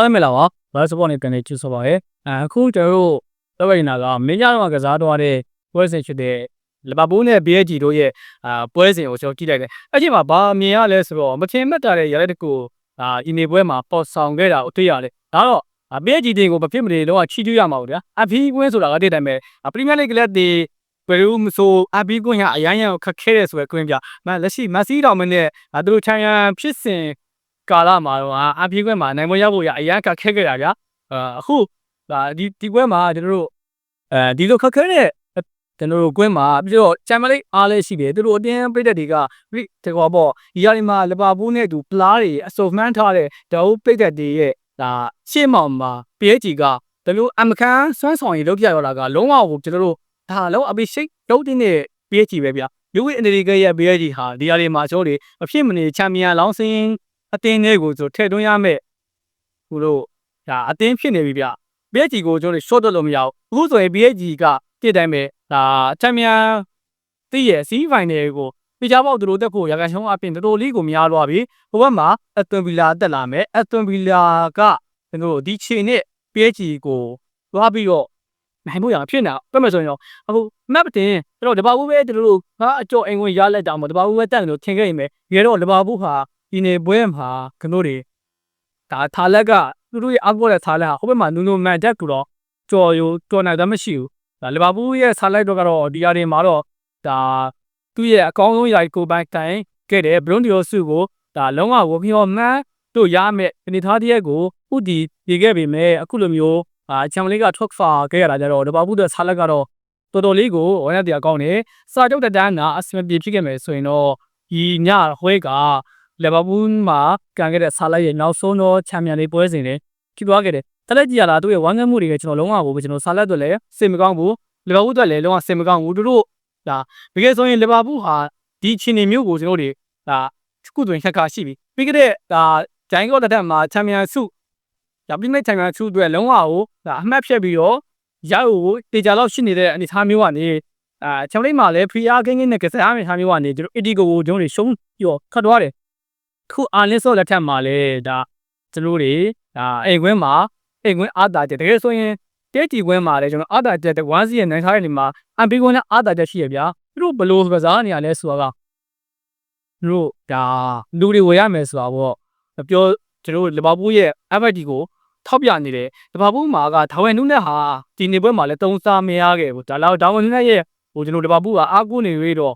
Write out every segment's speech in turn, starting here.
အားမင်္ဂလာပါဘာစပေါ့နဲ့ကန်နေချစ်ဆိုပါရဲ့အခုကျွန်တော်တို့တော့ဝိနာကမင်းကြားတော့ကစားတော့တဲ့ပွဲစဉ်ဖြစ်တဲ့လီဗာပူးနဲ့ PSG တို့ရဲ့အာပွဲစဉ်ကိုကျွန်တော်ကြည့်လိုက်တယ်အဲ့ဒီမှာဘာမြင်ရလဲဆိုတော့မထင်မှတ်တာတဲ့ရတဲ့တကူအာဒီနေပွဲမှာပေါ်ဆောင်ခဲ့တာကိုတွေ့ရတယ်ဒါတော့ PSG တင်ကိုမဖြစ်မနေတော့ချီးကျူးရမှာပေါ့ဗျာအဖီကွင်းဆိုတာကတည်းကတည်းပဲပရီးမီးယားလိဂ်လက်ဒီဘယ်လိုမဆိုအဘီကွင်းကအရန်ရန်ခက်ခဲတယ်ဆိုပဲကွင်းပြမလက်ရှိမက်ဆီတောင်မနဲ့သူတို့ချန်ရန်ဖြစ်စဉ် ကာလမှာတော့အဘီကွင်းမှာနိုင်မရဖို့ရအရန်ခက်ခဲခဲ့တာဗျာအခုဒါဒီဒီကွင်းမှာကျွန်တော်တို့အဲဒီလိုခက်ခဲတဲ့ကျွန်တော်တို့ကွင်းမှာပြီးတော့ချန်မလိအားလည်းရှိတယ်သူတို့အတင်းပိတ်တဲ့တွေကဒီကောပေါ့ဒီယာဒီမှာလီဗာပူးနဲ့အတူပလားတွေအစုံမှန်းထားတဲ့ဒေါ်ပိတ်တဲ့တွေရဲ့ဒါရှေ့မောင်မှာ PSG ကဒီလိုအမခန်းစွမ်းဆောင်ရည်လုပ်ပြရတာကလုံးဝကိုကျွန်တော်တို့ဒါလုံးအပိရှိတ်လုံးတင်းတဲ့ PSG ပဲဗျာလူဝိအန်ဒီကရဲ့ PSG ဟာဒီယာဒီမှာကျွန်တော်တို့အဖြစ်မနေချန်ပီယံလောင်းစင်း အတင်းတွေကိုဆိုထည့်သွင်းရမယ်ဟိုတို့ဒါအတင်းဖြစ်နေပြီဗျ PSG ကိုကျွန်တော်တို့ short လို့မရဘူးအခုဆိုရင် PSG ကပြစ်တိုင်းပဲဒါချန်ပီယံတည့်ရဲ့စီးဖိုင်နယ်ကိုပြကြပေါက်သူတို့တက်ဖို့ရကန်ရှုံးအပြင်တော်တော်လေးကိုများသွားပြီဟိုဘက်မှာအသွင်ဗီလာတက်လာမယ်အသွင်ဗီလာကကျွန်တော်တို့ဒီချိန်နဲ့ PSG ကိုသွားပြီးတော့နိုင်ဖို့ရဖြစ်နေတာပြတ်မယ်ဆိုရင်တော့အခု map တင်ကျွန်တော်ဒီပါဘူးပဲကျွန်တော်တို့ငါအကျော်အိမ်ဝင်ရလက်တာမဟုတ်ဒီပါဘူးပဲတက်တယ်လို့ထင်ခဲ့ရင်ပဲရေတော့ဒီပါဘူးဟာ ဒီနေပွဲမှာကျွန်တော်တွေဒါထားလက်ကသူတို့ရဲ့အောက်ဘောတဲ့ထားလက်ဟာဟိုဘက်မှာနူနိုမန်တက်ကူတော့ကြော်ရိုတော်နိုင်တာမရှိဘူးဒါလီဗာပူးရဲ့ဆာလိုက်တော့ကတော့ဒီယာတွေမှာတော့ဒါသူ့ရဲ့အကောင်းဆုံးယာကိုပိုင်တိုင်ခဲ့တယ်ဘရွန်ဒီယိုစုကိုဒါလုံးဝဝဖျော်မှန်းတို့ရမယ်အနေထားတရက်ကိုဥတီပြေခဲ့ပေမဲ့အခုလိုမျိုးအာချန်ပလေးကထွက်ဖာခဲ့ရတာကြတော့လီဗာပူးရဲ့ဆာလက်ကတော့တော်တော်လေးကိုဝမ်းရတရားကောင်းတယ်စာချုပ်တန်းကအစမပြေဖြစ်ခဲ့မယ်ဆိုရင်တော့ဒီညဟွဲက လီဗာပူးမှာကန်ခဲ့တဲ့ဆာလက်ရဲ့နောက်ဆုံးတော့ချန်ပီယံလေးပွဲစဉ်နဲ့ဖြစ်သွားခဲ့တယ်တက်လက်ကြည့်ရတာသူ့ရဲ့ဝမ်းငတ်မှုတွေကကျွန်တော်လုံးဝကိုပဲကျွန်တော်ဆာလက်တော့လည်းစိတ်မကောင်းဘူးလီဗာပူးအတွက်လည်းလုံးဝစိတ်မကောင်းဘူးသူတို့ဒါတကယ်ဆိုရင်လီဗာပူးဟာဒီချင်းနေမျိုးကိုကျွန်တော်တို့ဒါခုတွင်ခက်ခါရှိပြီပြီးကြတဲ့ဒါဂျိုင်းကော့တက်မှာချန်ပီယံဆုဒါပြိမဲ့ချန်ပီယံဆုအတွက်လုံးဝကိုဒါအမှတ်ဖြတ်ပြီးတော့ရကိုတေချာတော့ရှိနေတဲ့အနေအထားမျိုးကနေအာချန်ပလေးမှာလည်းဖရီအားကင်းကင်းနဲ့ကစားမယ့်ထားမျိုးကနေကျွန်တော်အီတီကိုကိုကျွန်တော်တို့ရှုံးပြီးတော့ခတ်သွားတယ် ခုအာလင်းဆော့လက်ထက်မှာလည်းဒါကျွန်တော်တွေဒါအိမ်ခွင်းမှာအိမ်ခွင်းအားတာတယ်တကယ်ဆိုရင်တဲတီကွင်းမှာလည်းကျွန်တော်အာတာတက်ဝမ်းစီရဲ့နိုင်ထားတဲ့နေမှာအမ်ပီကွင်းနဲ့အာတာတက်ရှိရဗျာသူတို့ဘလို့ကစားနေရလဲဆိုတာကသူတို့ဒါလူတွေဝယ်ရမယ်ဆိုတာပေါ့ပြောကျွန်တော်လီဗာပူးရဲ့ FID ကိုထောက်ပြနေတယ်လီဗာပူးမှာကဒါဝင်နုနဲ့ဟာဒီနေပွဲမှာလည်းတုံးစားမရခဲ့ဘူးဒါလောက်ဒါဝင်နုနဲ့ရဲ့ဟိုကျွန်တော်လီဗာပူးကအားကိုးနေရတော့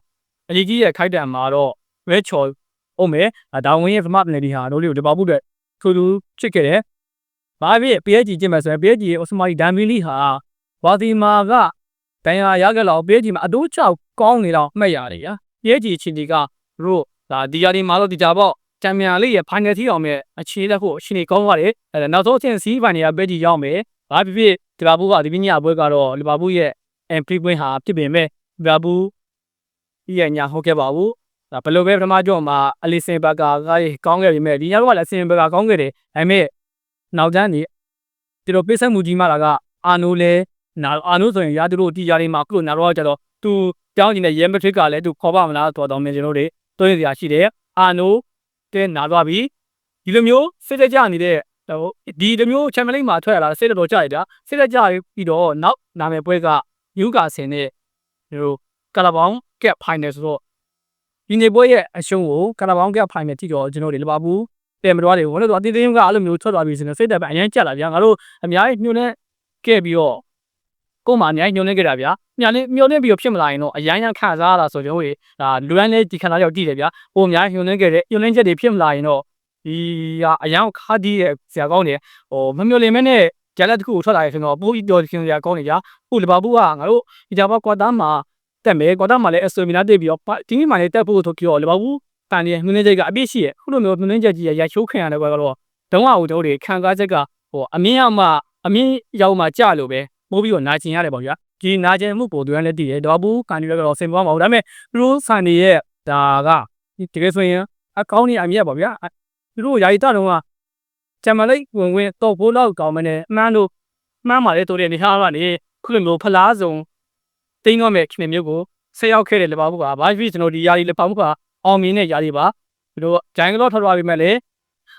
အကြီးကြီးရဲ့ခိုက်တံမှာတော့ဝဲချော် ဟုတ်မယ်ဒါဝင်ရဲ့ဗမာပနယ်ဒီဟာတို့လေးကိုလီဗာပူးအတွက်ထူးထူးချစ်ခဲ့တယ်ဘာဖြစ် PSG ကျင့်မယ်ဆိုရင် PSG ရဲ့ Osmani Dembele ဟာဝါဒီမာကဘန်ယာရခဲ့လောက် PSG မှာအတိုးချောက်ကောင်းနေတော့မှတ်ရတယ်ညာ PSG ချီတီကတို့ဒါဒီယာဒီမှာတော့ဒီကြပေါ့ချန်ပီယံလိရဲ့ final ထိအောင်မဲ့အခြေလက်ဖို့အချိန်ကြီးကောင်းပါတယ်အဲနောက်ဆုံးအဆင့်စီးဖိုင်တွေက PSG ရောက်မယ်ဘာဖြစ်ဖြစ်လီဗာပူးကဒီပညာပွဲကတော့လီဗာပူးရဲ့ entry point ဟာဖြစ်ပေမဲ့လီဗာပူးရဲ့ညာဟုတ်ခဲ့ပါဘူးဒါ ဘယ်လိုပဲပထမကြောမှာအလီဆင်ဘကာကကောင်းခဲ့ပြီမဲ့ဒီညတော့လည်းအဆင်ဘကာကောင်းခဲ့တယ်ဒါပေမဲ့နောက်တန်းနေဒီလိုပိတ်ဆက်မှုကြီးမှလာကအာနိုလဲနာအာနိုဆိုရင်ရာသူတို့တီရာတွေမှာခုလိုနာတော့ကြတော့သူတောင်းနေတဲ့ရဲမထရစ်ကလည်းသူခေါ်ပါမလားတော်တော်များကျွန်တော်တို့တွေတွင်းစရာရှိတယ်အာနိုတဲ့နာသွားပြီဒီလိုမျိုးစစ်တက်ကြနေတဲ့ဒီလိုမျိုးချန်ပီယံလိမှာထွက်ရတာစစ်တက်တော်ကြရတာစစ်တက်ကြပြီးတော့နောက်နာမည်ပွဲကယူကာဆင်နဲ့ဒီလိုကာလာဘောင်ကက်ဖိုင်နယ်ဆိုတော့ ဒီနေပွဲရဲ့အရှုံးကိုကာလာဘောင်ကက်ဖိုင်နယ်တိတော့ကျွန်တော်တို့လီဗာပူးတယ်မတော်တယ်ဘယ်လိုတော့အတင်းတင်းကအဲ့လိုမျိုးထွက်သွားပြီဆိုရင်စိတ်တက်ပဲအရင်ကြက်လာဗျာငါတို့အများကြီးညှို့နေခဲ့ပြီးတော့ကို့မှာအများကြီးညှို့နေခဲ့တာဗျာညာနေမျောနေပြီးတော့ဖြစ်မလာရင်တော့အရန်ရန်ခံစားရတာဆိုတော့ဟိုဒါလူရန်လေးဒီခဏရောက်ကြည့်တယ်ဗျာဟိုအများကြီးညှို့နေခဲ့တဲ့ညှို့နေချက်တွေဖြစ်မလာရင်တော့ဒီကအရန်ခါဒီရဲ့ဆရာကောင်းနေဟိုမမျောလင်မဲနဲ့ဂျာလက်တစ်ခုကိုထွက်လာရဆိုတော့ပိုးပြီးပြောခင်ဆရာကောင်းနေကြခုလီဗာပူးကငါတို့ဒီကြပါကွာတာမှာ တက်မယ်ကွာတာမှာလည်းအက်စတိုမီနာတက်ပြီးတော့ဒီနေ့မှလည်းတက်ဖို့ဆိုပြီးတော့လီဗာပူးတန်ရဲ့မြင်းနေချက်ကအပြည့်ရှိရဲ့ခုလိုမျိုးမြင်းနေချက်ကြီးရရချိုးခံရတယ်ကွာတော့တုံးအောင်တို့တွေခံကားချက်ကဟိုအမြင့်ရောက်မှအမြင့်ရောက်မှကြလို့ပဲမိုးပြီးတော့နာကျင်ရတယ်ပေါ့ဗျာဒီနာကျင်မှုပုံသွင်းလည်းတည်တယ်တော့ဘူးကန်ဒီကတော့စင်ပေါ်မှာမဟုတ်ဒါပေမဲ့သူတို့ဆန်နေရဲ့ဒါကတကယ်ဆိုရင်အကောင်းကြီးအမြတ်ပေါ့ဗျာသူတို့ယာယီတတော့ကဂျမလိတ်ဝင်ဝင်တော့ဘိုးလောက်ကောင်းမနေအမှန်တို့မှန်းပါလေတို့တဲ့နေဟာကနေခုလိုမျိုးဖလားစုံ တင်းတော့မဲ့ခင်မျိုးကိုဆက်ရောက်ခဲ့တယ်လေပါဘူးကဘာဖြစ်ကျွန်တော်ဒီယာယီလေပါဘူးကအောင်မြင်တဲ့ယာယီပါသူတို့ဂျိုင်းကတော့ထွက်သွားပြီမဲ့လေ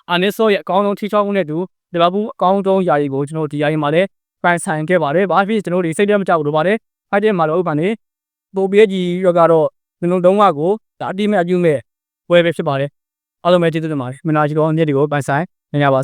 အာနစ်ဆော့ရဲ့အကောင်းဆုံးထိချောက်မှုနဲ့တူလီဗာပူးအကောင်းဆုံးယာယီကိုကျွန်တော်ဒီယာယီမှာလည်းပိုင်ဆိုင်ခဲ့ပါတယ်ဘာဖြစ်ကျွန်တော်တို့စိတ်ထဲမကြောက်ဘူးလို့ပါတယ်ဖိုက်တဲ့မှာတော့ဥပ္ပန်နေပိုပြီးကြီးရောကတော့ကျွန်တော်တို့ကကိုဒါအတိမဲ့အကျုမဲ့ပွဲပဲဖြစ်ပါတယ်အားလုံးပဲကျေးဇူးတင်ပါတယ်မနာကြီးကောမြစ်တွေကိုပိုင်ဆိုင်နေကြပါ